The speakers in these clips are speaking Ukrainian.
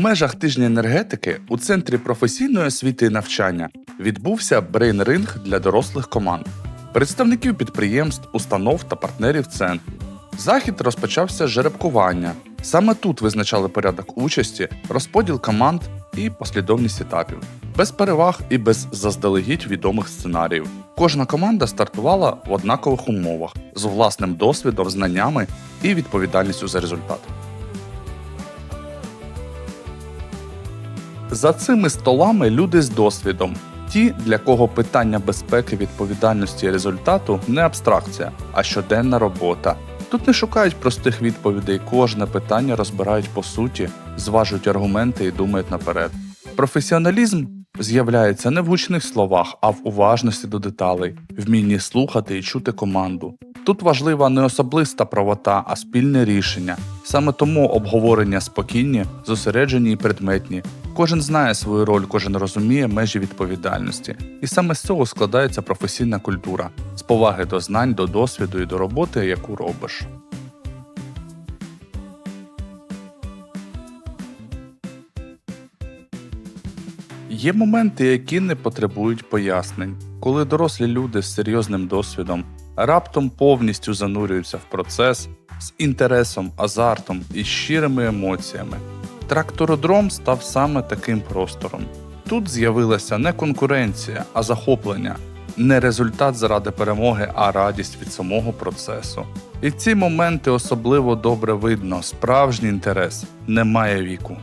межах тижня енергетики у центрі професійної освіти і навчання відбувся брейн-ринг для дорослих команд, представників підприємств, установ та партнерів центру. Захід розпочався з жеребкування. Саме тут визначали порядок участі, розподіл команд і послідовність етапів. Без переваг і без заздалегідь відомих сценаріїв. Кожна команда стартувала в однакових умовах з власним досвідом, знаннями і відповідальністю за результат. За цими столами люди з досвідом. Ті, для кого питання безпеки, відповідальності і результату не абстракція, а щоденна робота. Тут не шукають простих відповідей, кожне питання розбирають по суті, зважують аргументи і думають наперед. Професіоналізм з'являється не в гучних словах, а в уважності до деталей, вмінні слухати і чути команду. Тут важлива не особиста правота, а спільне рішення. Саме тому обговорення спокійні, зосереджені і предметні. Кожен знає свою роль, кожен розуміє межі відповідальності. І саме з цього складається професійна культура з поваги до знань, до досвіду і до роботи, яку робиш. Є моменти, які не потребують пояснень, коли дорослі люди з серйозним досвідом раптом повністю занурюються в процес з інтересом, азартом і щирими емоціями. Трактородром став саме таким простором. Тут з'явилася не конкуренція, а захоплення, не результат заради перемоги, а радість від самого процесу. І ці моменти особливо добре видно, справжній інтерес не має віку.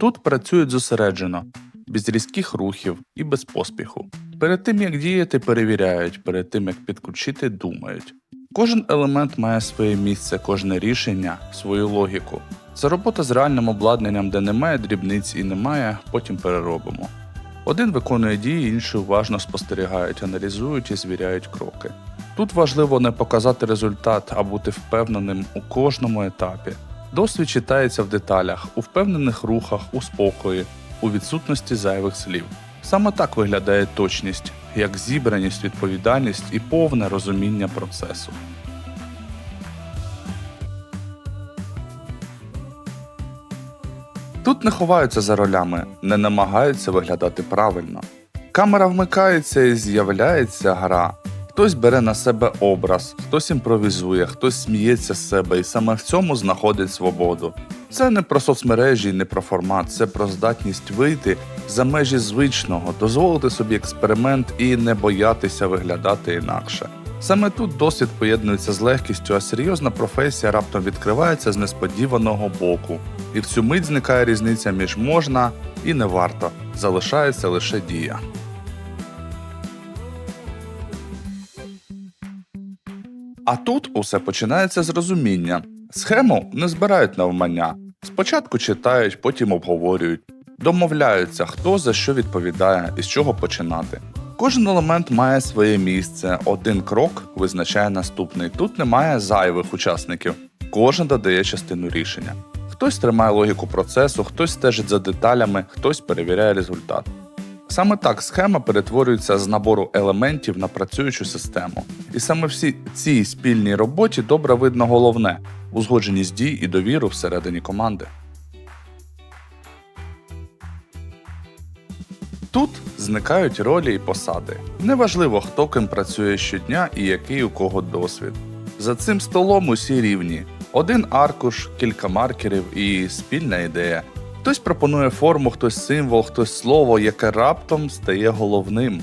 Тут працюють зосереджено, без різких рухів і без поспіху. Перед тим як діяти, перевіряють, перед тим як підключити, думають. Кожен елемент має своє місце, кожне рішення, свою логіку. Це робота з реальним обладнанням, де немає дрібниць і немає, потім переробимо. Один виконує дії, інші уважно спостерігають, аналізують і звіряють кроки. Тут важливо не показати результат, а бути впевненим у кожному етапі. Досвід читається в деталях, у впевнених рухах, у спокої, у відсутності зайвих слів. Саме так виглядає точність, як зібраність, відповідальність і повне розуміння процесу. Тут не ховаються за ролями, не намагаються виглядати правильно. Камера вмикається і з'являється гра. Хтось бере на себе образ, хтось імпровізує, хтось сміється з себе і саме в цьому знаходить свободу. Це не про соцмережі, не про формат, це про здатність вийти за межі звичного, дозволити собі експеримент і не боятися виглядати інакше. Саме тут досвід поєднується з легкістю, а серйозна професія раптом відкривається з несподіваного боку. І в цю мить зникає різниця між можна і не варто, залишається лише дія. А тут усе починається з розуміння. Схему не збирають навмання. Спочатку читають, потім обговорюють, домовляються, хто за що відповідає і з чого починати. Кожен елемент має своє місце, один крок визначає наступний. Тут немає зайвих учасників, кожен додає частину рішення. Хтось тримає логіку процесу, хтось стежить за деталями, хтось перевіряє результат. Саме так схема перетворюється з набору елементів на працюючу систему. І саме всі цій спільній роботі добре видно головне узгодженість дій і довіру всередині команди. Зникають ролі і посади. Неважливо, хто ким працює щодня і який у кого досвід. За цим столом усі рівні: один аркуш, кілька маркерів і спільна ідея. Хтось пропонує форму, хтось символ, хтось слово, яке раптом стає головним.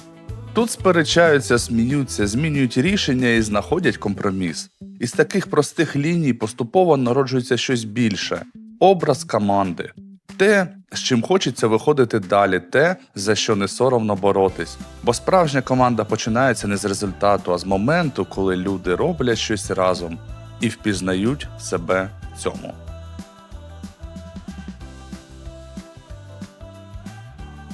Тут сперечаються, сміються, змінюють рішення і знаходять компроміс. Із таких простих ліній поступово народжується щось більше образ команди, те, з чим хочеться виходити далі, те, за що не соромно боротись. Бо справжня команда починається не з результату, а з моменту, коли люди роблять щось разом і впізнають себе цьому.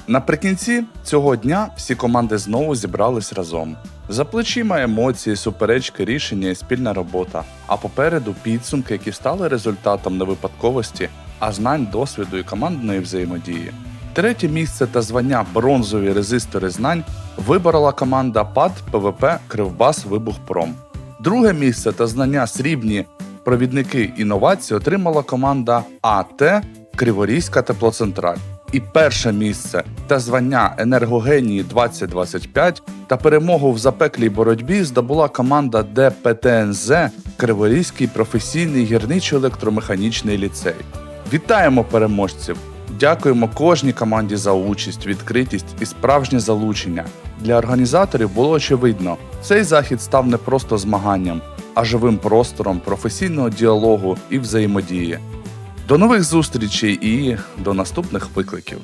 Наприкінці цього дня всі команди знову зібрались разом. За плечима емоції, суперечки, рішення і спільна робота, а попереду підсумки, які стали результатом не випадковості, а знань, досвіду і командної взаємодії. Третє місце та звання бронзові резистори знань виборола команда ПАД ПВП Кривбас Вибухпром. Друге місце та знання срібні провідники інновацій отримала команда АТ Криворізька теплоцентраль. І перше місце та звання енергогенії 2025 та перемогу в запеклій боротьбі здобула команда ДПТНЗ Криворізький професійний гірничо-електромеханічний ліцей. Вітаємо переможців! Дякуємо кожній команді за участь, відкритість і справжнє залучення. Для організаторів було очевидно, цей захід став не просто змаганням, а живим простором професійного діалогу і взаємодії. До нових зустрічей і до наступних викликів.